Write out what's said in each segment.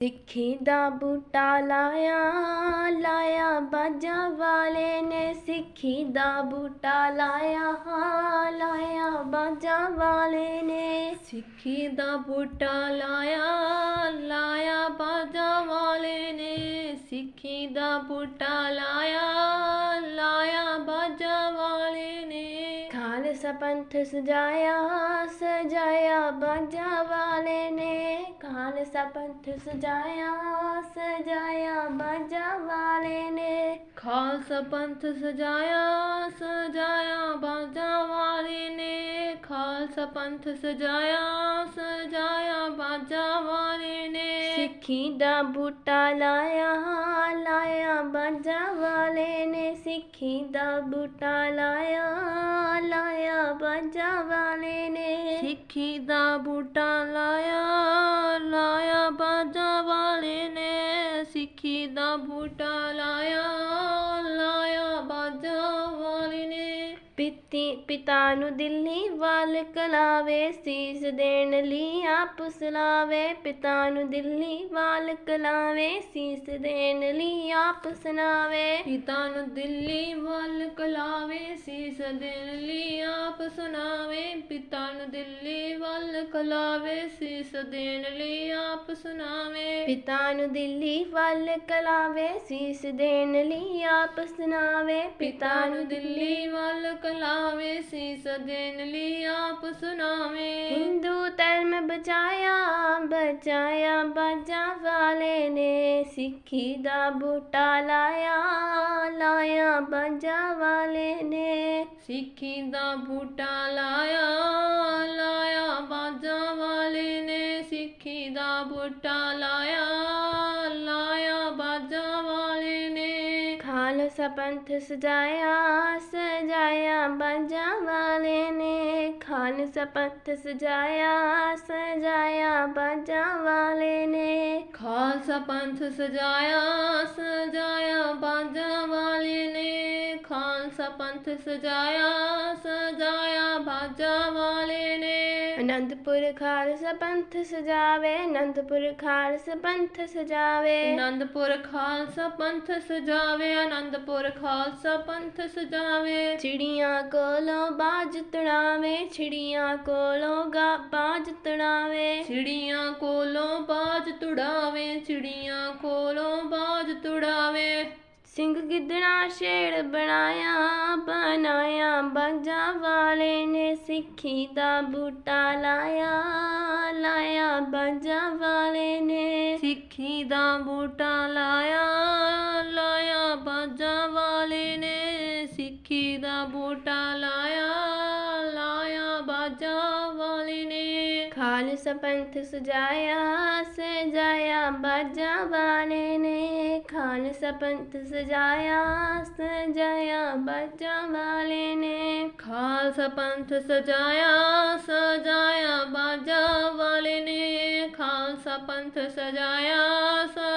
ਸਿੱਖੀ ਦਾ ਬੂਟਾ ਲਾਇਆ ਲਾਇਆ ਬਾਜਾਂ ਵਾਲੇ ਨੇ ਸਿੱਖੀ ਦਾ ਬੂਟਾ ਲਾਇਆ ਲਾਇਆ ਬਾਜਾਂ ਵਾਲੇ ਨੇ ਸਿੱਖੀ ਦਾ ਬੂਟਾ ਲਾਇਆ ਲਾਇਆ ਬਾਜਾਂ ਵਾਲੇ ਨੇ ਸਿੱਖੀ ਦਾ ਬੂਟਾ ਲਾਇਆ ਲਾਇਆ ਬਾਜਾਂ ਵਾਲੇ ਨੇ ਖਾਲਸਾ ਪੰਥ ਸਜਾਇਆ ਸਜਾਇਆ ਬਾਜਾਂ ਵਾਲੇ ਨੇ ਖਾਲਸਾ ਪੰਥ ਸਜਾਇਆ ਸਜਾਇਆ ਬਾਜਾਂ ਵਾਲੇ ਨੇ। ਖਾਲਸਾ ਪੰਥ ਸਜਾਇਆ ਸਜਾਇਆ ਬਾਜਾਂ ਵਾਲੇ ਨੇ। ਖਾਲਸਾ ਪੰਥ ਸਜਾਇਆ ਸਜਾਇਆ ਬਾਜਾਂ ਵਾਲੇ ਨੇ। ਸਿੱਖੀ ਦਾ ਬੂਟਾ ਲਾਇਆ ਲਾਇਆ ਬਾਜਾਂ ਵਾਲੇ ਨੇ। ਸਿੱਖੀ ਦਾ ਬੂਟਾ ਲਾਇਆ ਲਾਇਆ ਬਾਜਾਂ ਵਾਲੇ ਨੇ। ਸਿੱਖੀ ਦਾ ਬੂਟਾ ਲਾਇਆ ਦਾ ਬੂਟਾ ਲਾਇਆ ਲਾਇਆ ਬਾਜਾਂ ਵਾਲੇ ਨੇ। ਪਿਤੀ ਪਿਤਾ ਨੂੰ ਦਿੱਲੀ ਵੱਲ ਕਲਾਵੇ ਸੀਸ ਦੇਣ ਲਈ ਆਪ ਸਲਾਵੇ। ਪਿਤਾ ਨੂੰ ਦਿੱਲੀ ਵੱਲ ਕਲਾਵੇ ਸੀਸ ਦੇਣ ਲਈ ਆਪ ਸੁਣਾਵੇ। ਪਿਤਾ ਨੂੰ ਦਿੱਲੀ ਵੱਲ ਕਲਾਵੇ ਸੀਸ ਦੇਣ ਲਈ ਆਪ ਸੁਣਾਵੇ। ਪਿਤਾ ਨੂੰ ਦਿੱਲੀ ਵੱਲ ਕਲਾਵੇ ਸੀਸ ਦੇਣ ਲਈ ਆਪ ਸੁਣਾਵੇ। ਪਿਤਾ ਨੂੰ ਦਿੱਲੀ ਵੱਲ ਕਲਾਵੇ ਸੀਸ ਦੇਣ ਲਈ ਆਪ ਸੁਣਾਵੇ। ਪਿਤਾ ਨੂੰ ਦਿੱਲੀ ਵੱਲ ਕਲਾਵੇ ਸੀਸ ਦੇਣ ਲਈ ਆਪ ਸੁਣਾਵੇ। ਹਿੰਦੂ ਧਰਮ ਬਚਾਇਆ ਬਚਾਇਆ ਬਾਜਾਂ ਵਾਲੇ ਨੇ। ਸਿੱਖੀ ਦਾ ਬੂਟਾ ਲਾਇਆ ਲਾਇਆ ਬਾਜਾਂ ਵਾਲੇ ਨੇ। ਸਿੱਖੀ ਦਾ ਬੂਟਾ ਲਾਇਆ ਲਾਇਆ, ਬਾਜਾਂ ਵਾਲੇ ਨੇ ਸਿੱਖੀ ਦਾ ਬੂਟਾ ਲਾਇਆ ਲਾਇਆ, ਬਾਜਾਂ ਵਾਲੇ ਨੇ। ਖਾਲਸਾ ਪੰਥ ਸਜਾਇਆ ਸਜਾਇਆ, ਬਾਜਾਂ ਵਾਲੇ ਨੇ। ਖਾਲਸਾ ਪੰਥ ਸਜਾਇਆ ਸਜਾਇਆ, ਬਾਜਾਂ ਵਾਲੇ ਨੇ। ਖਾਲਸਾ ਪੰਥ ਸਜਾਇਆ ਸਜਾਇਆ, ਬਾਜਾਂ ਵਾਲੇ ਨੇ। ਖਾਲਸਾ ਪੰਥ ਸਜਾਇਆ ਬਾਜਾਂ ਵਾਲੇ ਨੇ। ਅਨੰਦਪੁਰ ਖਾਲਸਾ ਪੰਥ ਸਜਾਵੇ ਅਨੰਦਪੁਰ ਖਾਲਸਾ ਪੰਥ ਸਜਾਵੇ। ਆਨੰਦਪੁਰ ਖਾਲਸਾ ਪੰਥ ਸਜਾਵੇ ਆਨੰਦਪੁਰ ਖਾਲਸਾ ਪੰਥ ਸਜਾਵੇ। ਚਿੜੀਆਂ ਕੋਲੋਂ ਬਾਜ ਤੜਾਵੇ ਚਿੜੀਆਂ ਕੋਲੋਂ ਗਾ ਬਾਜ ਤੜਾਵੇ ਚਿੜੀਆਂ ਕੋਲੋਂ ਬਾਜ ਤੁੜਾਵੇ ਚਿੜੀਆਂ ਕੋਲੋਂ ਬਾਜ ਤੁੜਾਵੇ। ਸਿੰਘ ਗਿੱਦੜਾ ਸ਼ੇਰ ਬਣਾਇਆ ਬਣਾਇਆ ਬਾਜਾਂ ਵਾਲੇ ਨੇ ਸਿੱਖੀ ਦਾ ਬੂਟਾ ਲਾਇਆ ਲਾਇਆ ਬਾਜਾਂ ਵਾਲੇ ਨੇ ਸਿੱਖੀ ਦਾ ਬੂਟਾ ਲਾਇਆ ਲਾਇਆ ਬਾਜਾਂ ਵਾਲੇ ਨੇ ਸਿੱਖੀ ਦਾ ਬੂਟਾ ਲਾਇਆ ਲਾਇਆ ਬਾਜਾ ਖਾਲਸ ਪੰਥ ਸਜਾਇਆ ਸਜਾਇਆ ਬਾਜਾਂ ਵਾਲੇ ਨੇ। ਖਾਲਸਾ ਪੰਥ ਸਜਾਇਆ ਸਜਾਇਆ ਬਾਜਾਂ ਵਾਲੇ ਨੇ। ਖਾਲਸਾ ਪੰਥ ਸਜਾਇਆ ਸਜਾਇਆ ਬਾਜਾਂ ਵਾਲੇ ਨੇ। ਖਾਲਸਾ ਪੰਥ ਸਜਾਇਆ ਸਜਾਇਆ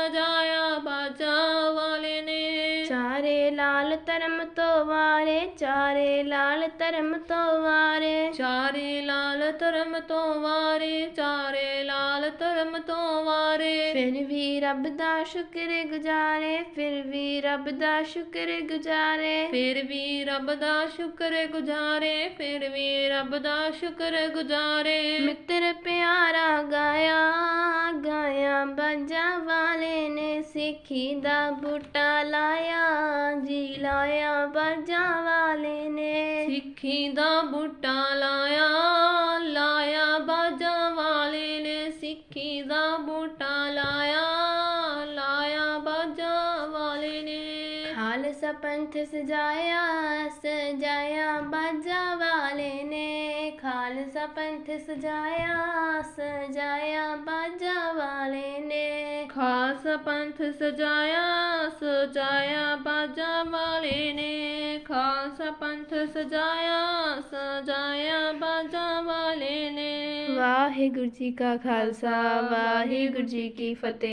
ਲਾਲ ਧਰਮ ਤੋਂ ਵਾਰੇ ਚਾਰੇ ਲਾਲ ਧਰਮ ਤੋਂ ਵਾਰੇ। ਚਾਰੇ ਲਾਲ ਧਰਮ ਤੋਂ ਵਾਰੇ ਚਾਰੇ ਲਾਲ ਧਰਮ ਤੋਂ ਵਾਰੇ। ਫਿਰ ਵੀ ਰੱਬ ਦਾ ਸ਼ੁਕਰ ਗੁਜ਼ਾਰੇ ਫਿਰ ਵੀ ਰੱਬ ਦਾ ਸ਼ੁਕਰ ਗੁਜ਼ਾਰੇ। ਫਿਰ ਵੀ ਰੱਬ ਦਾ ਸ਼ੁਕਰ ਗੁਜ਼ਾਰੇ ਫਿਰ ਵੀ ਰੱਬ ਦਾ ਸ਼ੁਕਰ ਗੁਜ਼ਾਰੇ। ਮਿੱਤਰ ਪਿਆਰਾ ਗਾਇਆ ਗਾਇਆ ਬਾਜਾਂ ਵਾਲੇ ਨੇ ਸਿੱਖੀ ਦਾ ਬੂਟਾ ਲਾਇਆ ਜੀ ਲਾਇਆ ਬਾਜਾਂ ਵਾਲੇ ਨੇ। ਸਿੱਖੀ ਦਾ ਬੂਟਾ ਲਾਇਆ ਲਾਇਆ ਬਾਜਾਂ ਵਾਲੇ ਨੇ। ਸਿੱਖੀ ਦਾ ਬੂਟਾ ਲਾਇਆ ਲਾਇਆ ਬਾਜਾਂ ਵਾਲੇ ਨੇ। ਖਾਲਸਾ ਪੰਥ ਸਜਾਇਆ ਸਜਾਇਆ ਬਾਜਾਂ ਵਾਲੇ ਨੇ। ਖਾਲਸਾ ਪੰਥ ਸਜਾਇਆ ਸਜਾਇਆ ਬਾਜਾਂ ਵਾਲੇ ਨੇ। ਖਾਸ ਪੰਥ ਸਜਾਇਆ ਸਜਾਇਆ ਬਾਜਾ ਵਾਲੇ ਨੇ। ਖਾਸ ਪੰਥ ਸਜਾਇਆ ਸਜਾਇਆ ਬਾਜਾ ਵਾਲੇ ਨੇ। ਵਾਹਿਗੁਰੂ ਜੀ ਕਾ ਖਾਲਸਾ, ਵਾਹਿਗੁਰੂ ਜੀ ਕੀ ਫਤਿਹ।